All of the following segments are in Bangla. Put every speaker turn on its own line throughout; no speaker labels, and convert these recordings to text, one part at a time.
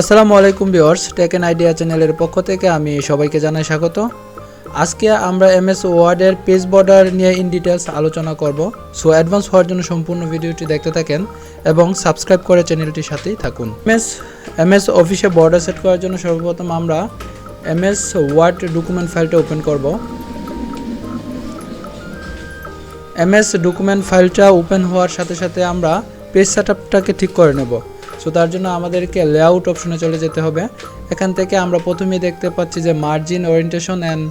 আসসালামু আলাইকুম ভিউয়ার্স, টেক এন আইডিয়া চ্যানেলের পক্ষ থেকে আমি সবাইকে জানাই স্বাগত। আজকে আমরা এমএস ওয়ার্ডের পেজ বর্ডার নিয়ে ইন ডিটেলস আলোচনা করব। সো অ্যাডভান্স হওয়ার জন্য সম্পূর্ণ ভিডিওটি দেখতে থাকেন এবং সাবস্ক্রাইব করে চ্যানেলটির সাথেই থাকুন। এমএস এমএস অফিসে বর্ডার সেট করার জন্য সর্বপ্রথম আমরা এমএস ওয়ার্ড ডকুমেন্ট ফাইলটা ওপেন করব। এমএস ডকুমেন্ট ফাইলটা ওপেন হওয়ার সাথে সাথে আমরা পেজ সেটআপটাকে ঠিক করে নেব। সো তার জন্য আমাদেরকে লেআউট অপশনে চলে যেতে হবে। এখান থেকে আমরা প্রথমেই দেখতে পাচ্ছি যে margin orientation and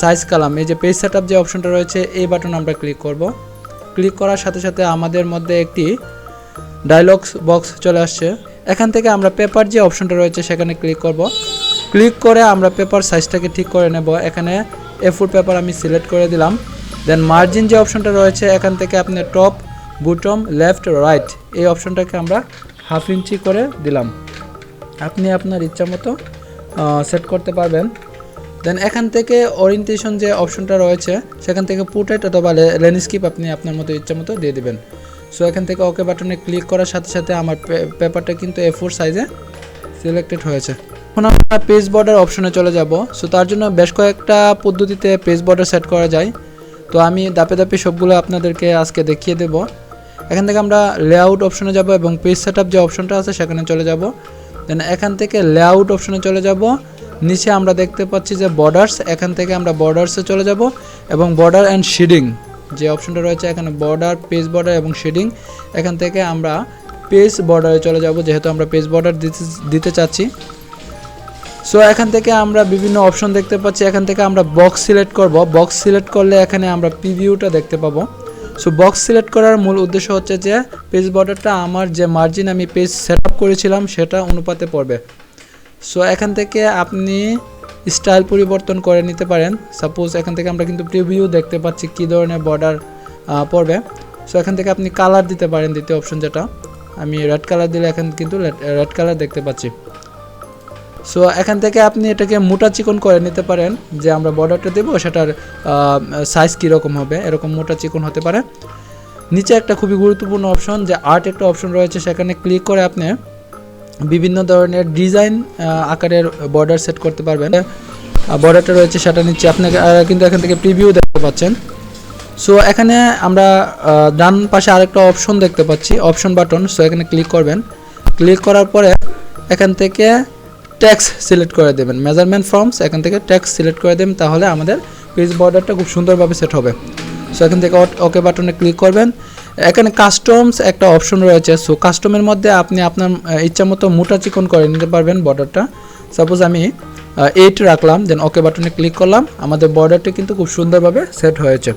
size column এই যে পেজ সেটআপ যে অপশনটা রয়েছে, এই বাটন আমরা ক্লিক করব। ক্লিক করার সাথে সাথে আমাদের মধ্যে একটি ডায়লগস বক্স চলে আসছে। এখান থেকে আমরা পেপার যে অপশনটা রয়েছে, সেখানে ক্লিক করব। ক্লিক করে আমরা পেপার সাইজটাকে ঠিক করে নেব। এখানে এ ফোর পেপার আমি সিলেক্ট করে দিলাম। দেন মার্জিন যে অপশনটা রয়েছে, এখান থেকে আপনি টপ বুটম লেফট রাইট এই অপশনটাকে আমরা হাফ ইঞ্চি করে দিলাম। আপনি আপনার ইচ্ছা মতো সেট করতে পারবেন। দেন এখান থেকে ওরিয়েন্টেশন যে অপশনটা রয়েছে, সেখান থেকে পুটেট অথবা ল্যান্ডস্কেপ আপনি আপনার মতো ইচ্ছা মতো দিয়ে দেবেন। সো এখান থেকে ওকে বাটনে ক্লিক করার সাথে সাথে আমার পেপারটা কিন্তু এ ফোর সাইজে সিলেক্টেড হয়েছে। এখন আমরা পেজ বর্ডার অপশনে চলে যাব। সো তার জন্য বেশ কয়েকটা পদ্ধতিতে পেজ বর্ডার সেট করা যায়। তো আমি দাপে দাপে সবগুলো আপনাদেরকে আজকে দেখিয়ে দেব। এখান থেকে আমরা লেআউট অপশনে যাব এবং পেজ সেটআপ যে অপশনটা আছে সেখানে চলে যাব। দেন এখান থেকে লেআউট অপশনে চলে যাব। নিচে আমরা দেখতে পাচ্ছি যে বর্ডার্স এখান থেকে আমরা বর্ডার্সে চলে যাব এবং বর্ডার অ্যান্ড শেডিং যে অপশনটা রয়েছে এখানে বর্ডার পেজ বর্ডার এবং শেডিং এখান থেকে আমরা পেজ বর্ডারে চলে যাব যেহেতু আমরা পেজ বর্ডার দিতে দিতে চাচ্ছি। সো এখান থেকে আমরা বিভিন্ন অপশন দেখতে পাচ্ছি। এখান থেকে আমরা বক্স সিলেক্ট করব। বক্স সিলেক্ট করলে এখানে আমরা প্রিভিউটা দেখতে পাবো। সো বক্স সিলেক্ট করার মূল উদ্দেশ্য হচ্ছে যে পেজ বর্ডারটা আমার যে মার্জিন আমি পেজ সেট করেছিলাম, সেটা অনুপাতে পড়বে। সো এখান থেকে আপনি স্টাইল পরিবর্তন করে নিতে পারেন। সাপোজ এখান থেকে আমরা কিন্তু প্রিভিউ দেখতে পাচ্ছি কী ধরনের বর্ডার পড়বে। সো এখান থেকে আপনি কালার দিতে পারেন দ্বিতীয় অপশন যেটা। আমি রেড কালার দিলে এখন কিন্তু রেড কালার দেখতে পাচ্ছি। সো এখান থেকে আপনি এটাকে মোটা চিকন করে নিতে পারেন। যে আমরা বর্ডারটা দেবো, সেটার সাইজ কীরকম হবে, এরকম মোটা চিকন হতে পারে। নিচে একটা খুবই গুরুত্বপূর্ণ অপশন যে আর্ট একটা অপশন রয়েছে, সেখানে ক্লিক করে আপনি বিভিন্ন ধরনের ডিজাইন আকারের বর্ডার সেট করতে পারবেন। বর্ডারটা রয়েছে, সেটা নিচে আপনাকে কিন্তু এখান থেকে প্রিভিউ দেখতে পাচ্ছেন। সো এখানে আমরা ডান পাশে আরেকটা অপশন দেখতে পাচ্ছি অপশন বাটন সো এখানে ক্লিক করবেন। ক্লিক করার পরে এখান থেকে ট্যাক্স সিলেক্ট করে দেবেন। মেজারমেন্ট ফর্মস এখান থেকে ট্যাক্স সিলেক্ট করে দেবেন, তাহলে আমাদের পেজ বর্ডারটা খুব সুন্দরভাবে সেট হবে। সো এখান থেকে ওকে বাটনে ক্লিক করবেন। এখানে কাস্টমস একটা অপশন রয়েছে। সো কাস্টমের মধ্যে আপনি আপনার ইচ্ছা মতো মোটা চিকন করে নিতে পারবেন বর্ডারটা সাপোজ আমি এইট রাখলাম দেন ওকে বাটনে ক্লিক করলাম। আমাদের বর্ডারটা কিন্তু খুব সুন্দরভাবে সেট হয়েছে।